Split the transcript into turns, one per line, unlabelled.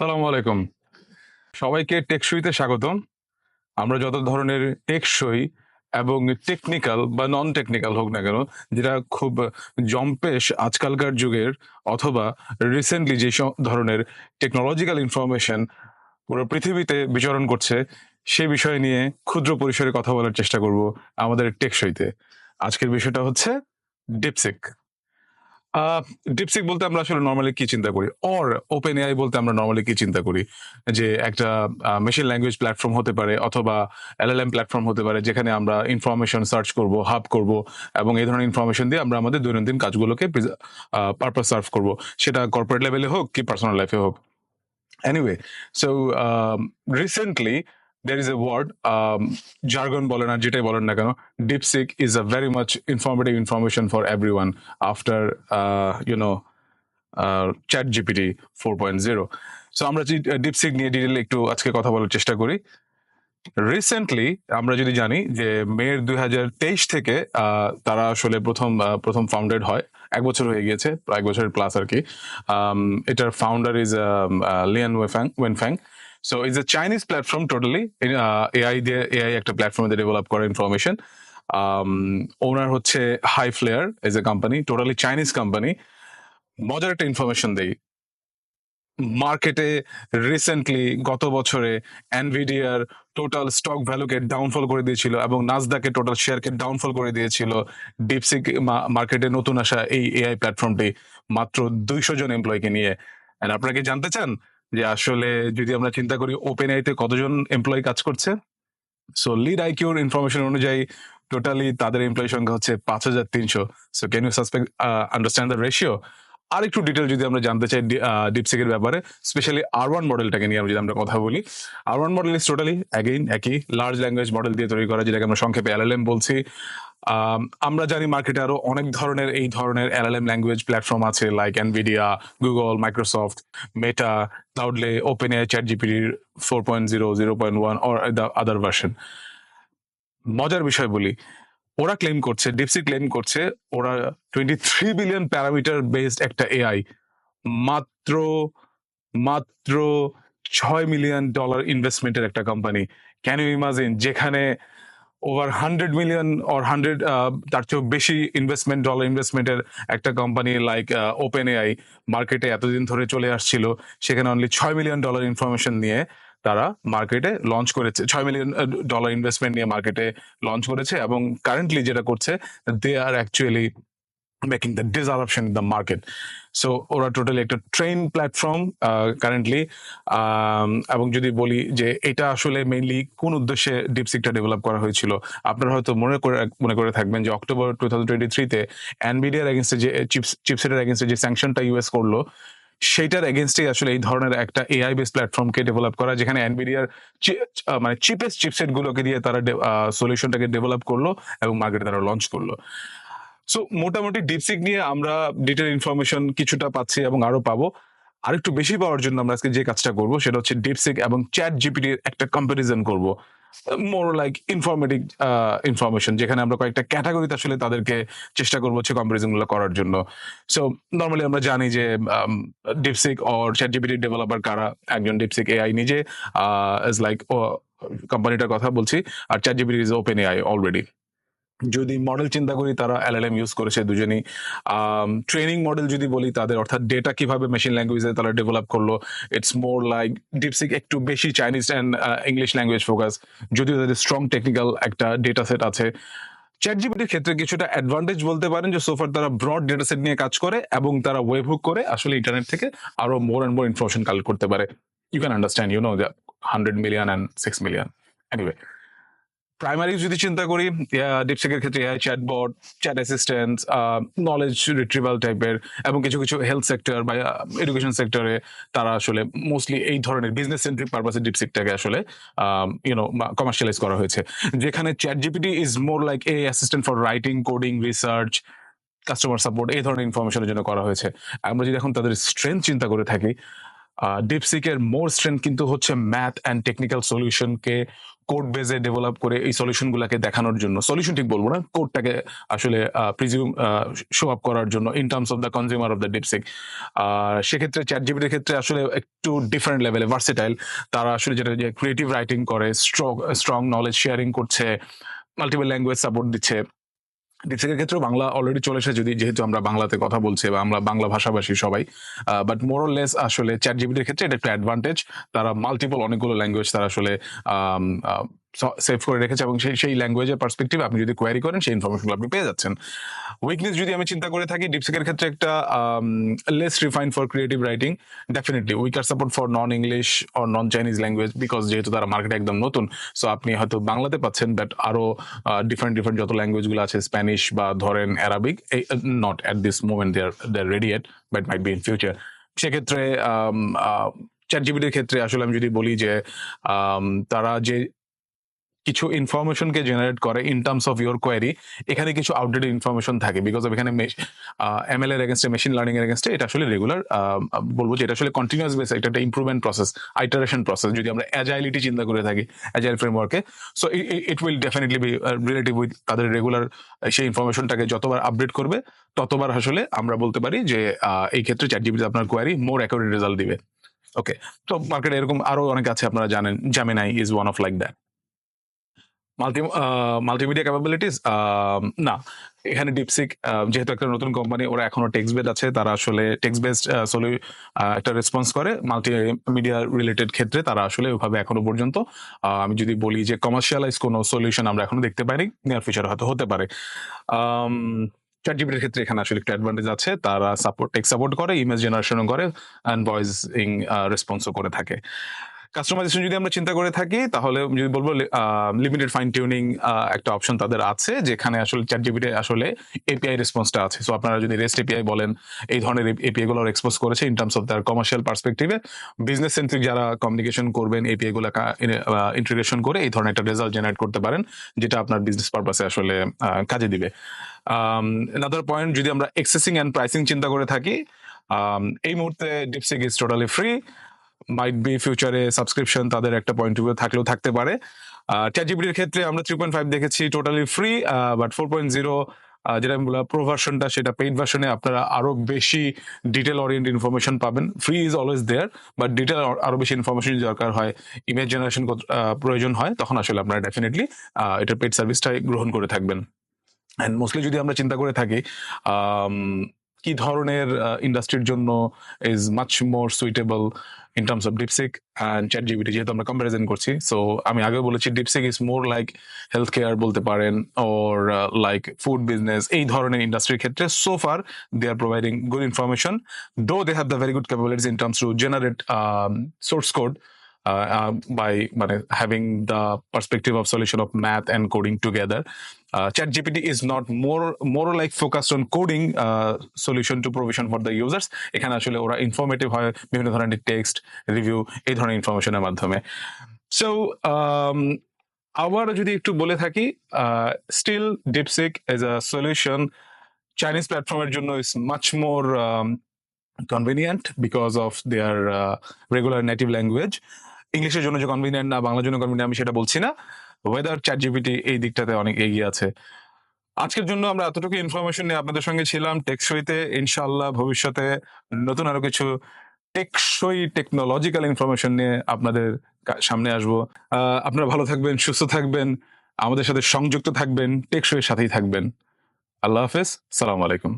সালামু আলাইকুম। সবাইকে টেকসইতে স্বাগতম। আমরা যত ধরনের টেকসই এবং টেকনিক্যাল বা নন টেকনিক্যাল হোক না কেন, যেটা খুব জম্পেশ আজকালকার যুগের অথবা রিসেন্টলি যে ধরনের টেকনোলজিক্যাল ইনফরমেশন পুরো পৃথিবীতে বিচরণ করছে, সে বিষয় নিয়ে ক্ষুদ্র পরিসরে কথা বলার চেষ্টা করব আমাদের টেকসইতে। আজকের বিষয়টা হচ্ছে ডিপসিক ডিপসিক বলতে আমরা আসলে নর্মালি কি চিন্তা করি? অর ওপেন এআই বলতে আমরা নর্মালি কি চিন্তা করি? যে একটা মেশিন ল্যাঙ্গুয়েজ প্ল্যাটফর্ম হতে পারে অথবা এলএলএম প্ল্যাটফর্ম হতে পারে যেখানে আমরা ইনফরমেশন সার্চ করব হাব করব এবং এই ধরনের ইনফরমেশন দিয়ে আমরা আমাদের দৈনন্দিন কাজগুলোকে পারপাস সার্ভ করব। সেটা কর্পোরেট লেভেলে হোক কি পার্সোনাল লাইফে হোক। Anyway so recently there is a word jargon বলেন আর যেটাই বলেন না কেন DeepSeek is a very much informative information for everyone after you know ChatGPT four point zero so আমরা ডিপসিক নিয়ে ডিটেল একটু আজকে কথা বলার চেষ্টা করি। রিসেন্টলি আমরা যদি জানি যে মেয়ের দুই হাজার তেইশ থেকে তারা আসলে প্রথম প্রথম ফাউন্ডেড হয়। এক বছর হয়ে গিয়েছে এক বছরের প্লাস আর কি। Um, এটার founder is Liang Wenfeng Wenfeng so is a Chinese platform totally AI দিয়ে এআই একটা প্ল্যাটফর্ম ডেভেলপ করা ইনফরমেশন ওনার হচ্ছে high flyer as a company totally Chinese company মজার একটা ইনফরমেশন দেই। মার্কেটে রিসেন্টলি গত বছরে এনভিডিয়ার টোটাল স্টক ভ্যালুকে ডাউনফল করে দিয়েছিল এবং নাজদাকে টোটাল শেয়ারকে ডাউনফল করে দিয়েছিল। ডিপসিক মার্কেটে নতুন আসা এই এআই প্ল্যাটফর্মটি মাত্র দুইশো জন এমপ্লয়কে নিয়ে। আপনারা কি জানতে চান? যে আসলে যদি আমরা চিন্তা করি ওপেন আইতে কতজন এমপ্লয় কাজ করছে? সো লিড আইকিউর ইনফরমেশন অনুযায়ী টোটালি তাদের এমপ্লয় সংখ্যা হচ্ছে পাঁচ হাজার তিনশো। So can you suspect understand the ratio আর একটু ডিটেল যদি আমরা জানতে চাই ডিপসিকের ব্যাপারে স্পেশালি আর ওয়ান মডেলটাকে নিয়ে আমরা যদি আমরা কথা বলি। R one model is totally again একই লার্জ ল্যাঙ্গুয়েজ মডেল দিয়ে তৈরি করা, যেটাকে আমরা সংক্ষেপে এলএলএম বলছি। আমরা জানি মার্কেটে আরও অনেক ধরনের এই ধরনের এলএলএম ল্যাঙ্গুয়েজ প্ল্যাটফর্ম আছে like Nvidia Google Microsoft Meta ক্লাউডলে OpenAI চ্যাট জিপিটির four point zero zero point one or the other version মজার বিষয় বলি ওরা ক্লেম করছে ডিপসি ক্লেম করছে, ওরা twenty three billion parameter based একটা এআই মাত্র মাত্র ছয় মিলিয়ন ডলার ইনভেস্টমেন্টের একটা কোম্পানি ক্যান ইউ ইমাজিন যেখানে over hundred million or hundred তার চেয়েও বেশি ইনভেস্টমেন্ট ডলার ইনভেস্টমেন্টের একটা কোম্পানি লাইক ওপেন এআই মার্কেটে এতদিন ধরে চলে আসছিল, সেখানে অনলি ছয় মিলিয়ন ডলার ইনফরমেশন নিয়ে তারা মার্কেটে লঞ্চ করেছে। ছয় মিলিয়ন ডলার ইনভেস্টমেন্ট নিয়ে মার্কেটে লঞ্চ করেছে এবং কারেন্টলি যেটা করছে they are actually making the disruption in the market so ওরা টোটালি একটা ট্রেন প্ল্যাটফর্ম কারেন্টলি এবং যদি বলি যে এটা আসলে মেইনলি কোন উদ্দেশ্যে ডিপসিকটা ডেভেলপ করা হয়েছিল, আপনারা হয়তো মনে করে মনে করে থাকবেন যে অক্টোবর টু থাউজেন্ড টোয়েন্টি থ্রিতে অ্যানবিডিয়ার এগেনস্টে যে চিপস চিপসেটের এগেনস্টে যে স্যাংশনটা ইউএস করল সেইটার এগেনস্টে আসলে এই ধরনের একটা এআই বেস প্ল্যাটফর্মকে ডেভেলপ করা, যেখানে এনবিডিয়ার মানে চিপেস্ট চিপসেট গুলোকে দিয়ে তারা সলিউশনটাকে ডেভেলপ করল এবং মার্কেটে তারা লঞ্চ করল। সো মোটামুটি ডিপসিক নিয়ে আমরা ডিটেল ইনফরমেশন কিছুটা পাচ্ছি এবং আরও পাবো। আরেকটু বেশি পাওয়ার জন্য আমরা আজকে যে কাজটা করব, সেটা হচ্ছে ডিপসিক এবং চ্যাট জিপিটির একটা কম্পারিজন করব। মোর লাইক ইনফরমেটিভ ইনফরমেশন যেখানে আমরা কয়েকটা ক্যাটাগরিতে আসলে তাদেরকে চেষ্টা করব হচ্ছে কম্পারিজনগুলো করার জন্য। সো নর্মালি আমরা জানি যে DeepSeek or ChatGPT developer কারা? একজন ডিপসিক এআই নিজে ইজ লাইক কোম্পানিটার কথা বলছি, আর ChatGPT is OpenAI already যদি মডেল চিন্তা করি, তারা এলএলএম ইউজ করেছে দুজনেই। ট্রেনিং মডেল যদি বলি, তাদের অর্থাৎ ডেটা কীভাবে মেশিন ল্যাঙ্গুয়েজে তারা ডেভেলপ করল ইটস মোর লাইক ডিপসিক একটু বেশি Chinese and English language focus যদিও তাদের স্ট্রং টেকনিক্যাল একটা ডেটা সেট আছে। চ্যাট জিপিটির ক্ষেত্রে কিছুটা অ্যাডভান্টেজ বলতে পারেন যে সোফার তারা ব্রড ডেটা সেট নিয়ে কাজ করে এবং তারা ওয়েব হুক করে আসলে ইন্টারনেট থেকে আরও more and more information collect করতে পারে। You can understand you know the hundred million and six million anyway primary যদি চিন্তা করি ডিপসেকের ক্ষেত্রে AI chatbot chat assistant knowledge retrieval টাইপের এবং কিছু কিছু হেলথ সেক্টর বা এডুকেশন সেক্টরে তারা আসলে মোস্টলি এই ধরনের বিজনেস সেন্ট্রিক পারপাসে ডিপসিকটাকে আসলে ইউনো কমার্শিয়ালাইজ করা হয়েছে। যেখানে ChatGPT is more like a assistant for writing coding research customer support এই ধরনের ইনফরমেশনের জন্য করা হয়েছে। আমরা যদি এখন তাদের স্ট্রেংথ চিন্তা করে থাকি ডিপসিকের মোর স্ট্রেংথ কিন্তু হচ্ছে ম্যাথ অ্যান্ড টেকনিক্যাল সলিউশনকে কোড বেজে ডেভেলপ করে এই সলিউশনগুলোকে দেখানোর জন্য। সলিউশন ঠিক বলব না কোডটাকে আসলে প্রিজিউম শো আপ করার জন্য in terms of the consumer of the DeepSeek আর সেক্ষেত্রে চ্যাট জিবিটির ক্ষেত্রে আসলে একটু ডিফারেন্ট লেভেলে ভার্সেটাইল তারা আসলে যেটা যে ক্রিয়েটিভ রাইটিং করে স্ট্রং স্ট্রং নলেজ শেয়ারিং করছে মাল্টিপল ল্যাঙ্গুয়েজ সাপোর্ট দিচ্ছে। ডিপসেকের ক্ষেত্রে বাংলা অলরেডি চলে এসেছে, যদি যেহেতু আমরা বাংলাতে কথা বলছি বা আমরা বাংলা ভাষাভাষী সবাই বাট মোর লেস আসলে চ্যাট জিবিটির ক্ষেত্রে এটা একটা অ্যাডভান্টেজ তারা মাল্টিপল অনেকগুলো ল্যাঙ্গুয়েজ তারা আসলে সেভ করে রেখেছে এবং সেই সেই ল্যাঙ্গুয়েজের পার্সপেক্টিভ আপনি যদি কোয়ারি করেন, সেই ইনফরমেশনগুলো আপনি পেয়ে যাচ্ছেন। উইকনেস যদি আমি চিন্তা করে থাকি ডিপসেকের ক্ষেত্রে একটা less refine for creative writing definitely weaker support for non English or non Chinese language because যেহেতু তারা মার্কেটে একদম নতুন সো আপনি হয়তো বাংলাতে পাচ্ছেন বাট আরও ডিফারেন্ট ডিফারেন্ট যত ল্যাঙ্গুয়েজগুলো আছে স্প্যানিশ বা ধরেন Arabic not at this moment they're they're ready yet but might be in future সেক্ষেত্রে চ্যাট জিবিটির ক্ষেত্রে আসলে আমি যদি বলি যে তারা যে কিছু ইনফরমেশনকে জেনারেট করে in terms of your query এখানে কিছু আউটডেটেড ইনফরমেশন থাকে বিকজ অফ এখানে এমএল এর এগেনস্টে মেশিন লার্নিং এর এগেনস্টে এটা আসলে রেগুলার বলব যে এটা আসলে কন্টিনিউয়াস বেস এটা একটা ইমপ্রুভমেন্ট প্রসেস আইটারেশন প্রসেস যদি আমরা অ্যাজাইলিটি চিন্তা করে থাকি agile ফ্রেমওয়ার্কে so it will definitely be relative with তাদের রেগুলার সেই ইনফরমেশনটাকে যতবার আপডেট করবে, ততবার আসলে আমরা বলতে পারি যে এই ক্ষেত্রে চ্যাট জিবিতে আপনার কোয়ারি মোর অ্যাকুরেট রেজাল্ট দিবে। ওকে তো মার্কেটে এরকম আরও অনেক আছে, আপনারা জানেন Gemini is one of like that multi multimedia capabilities না, এখানে ডিপসিক যেহেতু একটা নতুন কোম্পানি ওরা এখনও টেক্সট বেস আছে, তারা আসলে টেক্সট বেসড সলি একটা রেসপন্স করে। মাল্টিমিডিয়া রিলেটেড ক্ষেত্রে তারা আসলে ওইভাবে এখনও পর্যন্ত আমি যদি বলি যে কমার্শিয়ালাইজ কোনো সলিউশন আমরা এখনও দেখতে পাইনি নিয়ার ফিউচার হয়তো হতে পারে। চ্যাট জিবিটির ক্ষেত্রে এখানে আসলে একটা অ্যাডভান্টেজ আছে, তারা সাপোর্ট টেক সাপোর্ট করে ইমেজ জেনারেশনও করে অ্যান্ড ভয়েসিং রেসপন্সও করে থাকে। কাস্টমাইজেশন যদি আমরা চিন্তা করে থাকি, তাহলে যদি বলব লিমিটেড ফাইন টিউনিং একটা অপশন তাদের আছে, যেখানে আসলে চ্যাট জিবিতে আসলে এপিআই রেসপন্সটা আছে। সো আপনারা যদি রেস্ট এপিআই বলেন, এই ধরনের এপিআই গুলো এক্সপোজ করেছে ইন টার্মস অফ তার কমার্শিয়াল পার্সপেক্টিভে বিজনেস সেন্ট্রিক যারা কমিউনিকেশন করবেন এপিআই গুলো ইন্টিগ্রেশন করে এই ধরনের একটা রেজাল্ট জেনারেট করতে পারেন, যেটা আপনার বিজনেস পারপাসে আসলে কাজে দিবে। নাদার পয়েন্ট যদি আমরা এক্সেসিং অ্যান্ড প্রাইসিং চিন্তা করে থাকি এই মুহূর্তে DeepSeek is totally free might be ফিউচারে সাবস্ক্রিপশন তাদের একটা পয়েন্ট অফ ভিউ থাকলেও থাকতে পারে। চ্যাট জিবিটির ক্ষেত্রে আমরা থ্রি পয়েন্ট ফাইভ দেখেছি totally free but four point zero যেটা আমি বললাম প্রো ভার্সনটা সেটা পেইড ভার্সনে আপনারা আরও বেশি ডিটেল ওরিয়েন্ট ইনফরমেশন পাবেন free is always there but detail আরও বেশি ইনফরমেশন দরকার হয় ইমেজ জেনারেশন প্রয়োজন হয়, তখন আসলে আপনারা ডেফিনেটলি এটার পেড সার্ভিসটাই গ্রহণ করে থাকবেন। অ্যান্ড মোস্টলি যদি আমরা চিন্তা করে থাকি কি ধরনের ইন্ডাস্ট্রির জন্য is much more suitable in terms of DeepSeek and ChatGPT যেহেতু আমরা কম্পারিজন করছি। সো আমি আগেও বলেছি DeepSeek is more like health care বলতে পারেন ওর লাইক ফুড বিজনেস এই ধরনের ইন্ডাস্ট্রির ক্ষেত্রে so far they are providing good information though they have the very good capabilities in terms to generate source code by মানে having the perspective of solution of math and coding together. Uh, chat gpt is not more more like focused on coding uh, solution to provision for the users. এখানে আসলে ওরা informative হয় বিভিন্ন ধরনের text review এই ধরনের ইনফরমেশনের মাধ্যমে। So আবার যদি একটু বলে থাকি still DeepSeek as a solution Chinese প্ল্যাটফর্মের জন্য is much more convenient because of their regular native language ইংলিশের জন্য যে কনভিনিয়েন্ট না, বাংলার জন্য কনভিনিয়েন্ট আমি সেটা বলছি না। ওয়েদার চ্যাট জিপিটি এই দিকটাতে অনেক এগিয়ে আছে। আজকের জন্য আমরা এতটুকু ইনফরমেশন নিয়ে আপনাদের সঙ্গে ছিলাম। টেকসইতে, ইনশাআল্লাহ ভবিষ্যতে নতুন আরও কিছু টেকসই টেকনোলজিক্যাল ইনফরমেশন নিয়ে আপনাদের সামনে আসব। আপনারা ভালো থাকবেন, সুস্থ থাকবেন, আমাদের সাথে সংযুক্ত থাকবেন, টেকসইয়ের সাথেই থাকবেন। আল্লাহ হাফেজ, সালাম আলাইকুম।